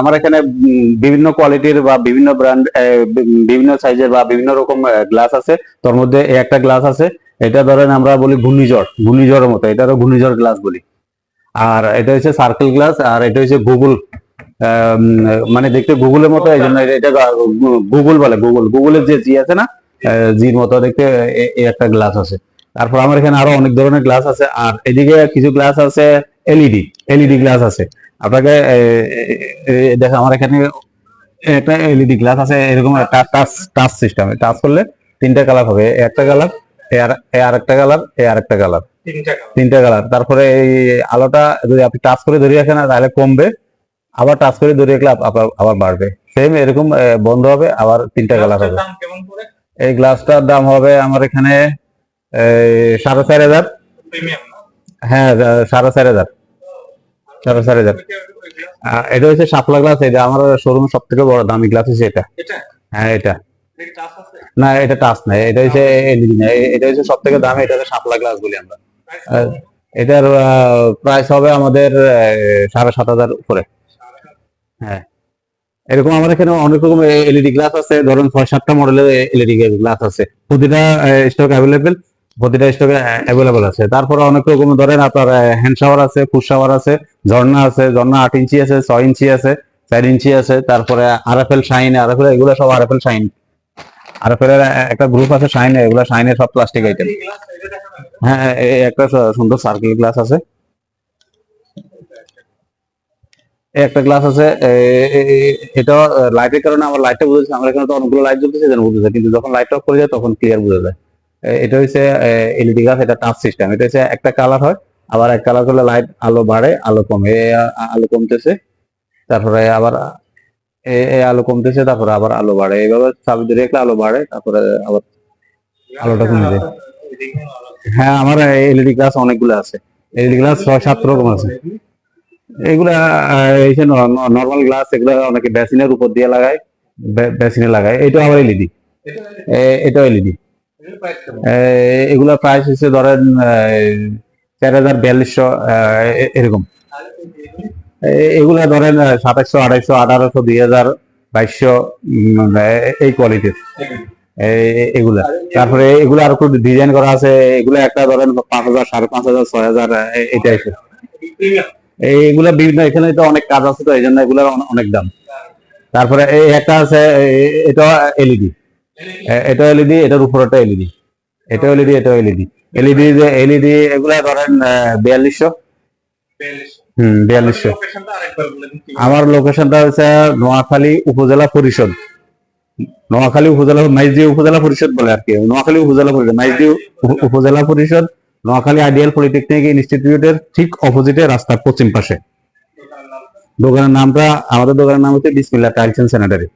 আমার এখানে বিভিন্ন কোয়ালিটির বা বিভিন্ন ব্র্যান্ড বিভিন্ন সাইজের বা বিভিন্ন রকম গ্লাস আছে। তোর মধ্যে একটা গ্লাস আছে। এটা ধরেন আমরা বলি ঘূর্ণিঝড়। ঘূর্ণিঝড়ের মতো। এটারও ঘূর্ণিঝড় গ্লাস বলি। আর এটা হচ্ছে সার্কেল গ্লাস আর এটা হচ্ছে গুগল মানে দেখতে গুগলের মতো, এই জন্য এটা গুগল বলে গুগল গুগলের যে জি আছে না জির মতো দেখতে একটা গ্লাস আছে। তারপর আমার এখানে আরও অনেক ধরনের গ্লাস আছে। আর এদিকে কিছু গ্লাস আছে এলইডি এলইডি গ্লাস আছে। আপনাকে দেখো আমার এখানে একটা এলইডি গ্লাস আছে এরকম একটা টাচ টাচ সিস্টেম টাচ করলে তিনটা কালার হবে একটা কালার এ আর একটা কালার এ আর একটা কালার তিনটা কালার তিনটা কালার তারপরে এই আলোটা যদি আপনি টাচ করে ধরে রাখেন তাহলে কমবে। আবার টাচ করে ধরে রাখলে আবার আবার বাড়বে। সেম এরকম বন্ধ হবে আবার তিনটা কালার হবে। এই গ্লাসটার দাম হবে আমার এখানে সাড়ে চার হাজার। হ্যাঁ সাড়ে চার হাজার। সাড়ে চার হাজার। এটা হচ্ছে গ্লাস এটা আমার শোরুমের সব থেকে বড় দামি গ্লাস হচ্ছে এটা। হ্যাঁ এটা। না এটা টাচ এটা হচ্ছে এলইডি না এটা হচ্ছে সব থেকে দামি এটা গ্লাস বলি আমরা। এটার প্রাইস হবে আমাদের সাড়ে সাত হাজার উপরে। হ্যাঁ। এরকম আমার এখানে অনেক রকম এলইডি গ্লাস আছে ধরুন ছয় সাতটা মডেলের এলইডি গ্লাস আছে। প্রতিটা স্টক অ্যাভেলেবেল প্রতিটা স্টকে অ্যাভেলেবেল আছে। তারপরে অনেক রকম ধরেন আপনার হ্যান্ড শাওয়ার আছে ফুড শাওয়ার আছে, ঝর্ণা আছে, ঝর্ণা আট ইঞ্চি আছে, ছয় ইঞ্চি আছে, চার ইঞ্চি আছে, তারপরে আরএফএল শাইন আরএফএল এগুলো সব আরএফএল শাইন আরএফএল এর একটা গ্রুপ আছে শাইন এগুলো শাইনের সব প্লাস্টিক আইটেম। হ্যাঁ এই একটা সুন্দর সার্কেল গ্লাস আছে। একটা গ্লাস আছে এটা লাইটের কারণে আমার লাইটটা বুঝেছে আমার এখানে তো অনেকগুলো লাইট জ্বলতেছে বুঝেছে কিন্তু যখন লাইট অফ করে যায়, তখন ক্লিয়ার বোঝা যায়। এটা হচ্ছে এলইডি গাছ, এটা টাচ সিস্টেম এটা হচ্ছে একটা কালার হয়, আবার এক কালার করলে লাইট আলো বাড়ে, আলো কমে। আলো কমতেছে, তারপরে আবার, এ এ আলো কমতেছে, তারপরে আবার আলো বাড়ে। এইভাবে চাবি ধরে রাখলে আলো বাড়ে, তারপরে আবার আলোটা কমে যায়। হ্যাঁ আমার এলইডি গ্লাস অনেকগুলো আছে। এলইডি গ্লাস ছয়, সাত রকম আছে। এগুলা এই যে নর্মাল গ্লাস এগুলো অনেকে বেসিনের উপর দিয়ে লাগায় বেসিনে লাগায়। এটা আবার এলইডি। এটা- এটা এলইডি? এগুলা প্রাইস হচ্ছে ধরেন চার হাজার বিয়াল্লিশশো এরকম। এগুলা ধরেন সাতাশশো, আড়াইশো, আঠারোশো, দুই হাজার, বাইশশো এই কোয়ালিটির এগুলা। তারপরে এগুলো আর একটু ডিজাইন করা আছে, এগুলো একটা ধরেন পাঁচ হাজার, সাড়ে পাঁচ হাজার, ছয় হাজার এই টাইপের। এইগুলা বিভিন্ন, এখানে তো অনেক কাজ আছে তো এই জন্য এগুলোর অনেক দাম। তারপরে এই একটা আছে এটা এলইডি এটা এলইডি এটার উপরটা এলইডি এটা এলইডি এটা এলইডি এলইডি যে এলইডি এগুলা ধরেন বিয়াল্লিশশো। বিয়াল্লিশ। হুম, বিয়াল্লিশশো? আমার লোকেশনটা হচ্ছে নোয়াখালী উপজেলা পরিষদ। নোয়াখালী উপজেলা মাইজদি উপজেলা পরিষদ বলে আর কি। নোয়াখালী উপজেলা পরিষদ মাইজদি উপজেলা পরিষদ, নোয়াখালী আইডিয়াল পলিটেকনিক ইনস্টিটিউটের ঠিক অপোজিটে রাস্তার পশ্চিম পাশে। দোকানের নামটা, আমাদের দোকানের নাম হচ্ছে বিসমিল্লা টাইলস এন্ড স্যানিটারি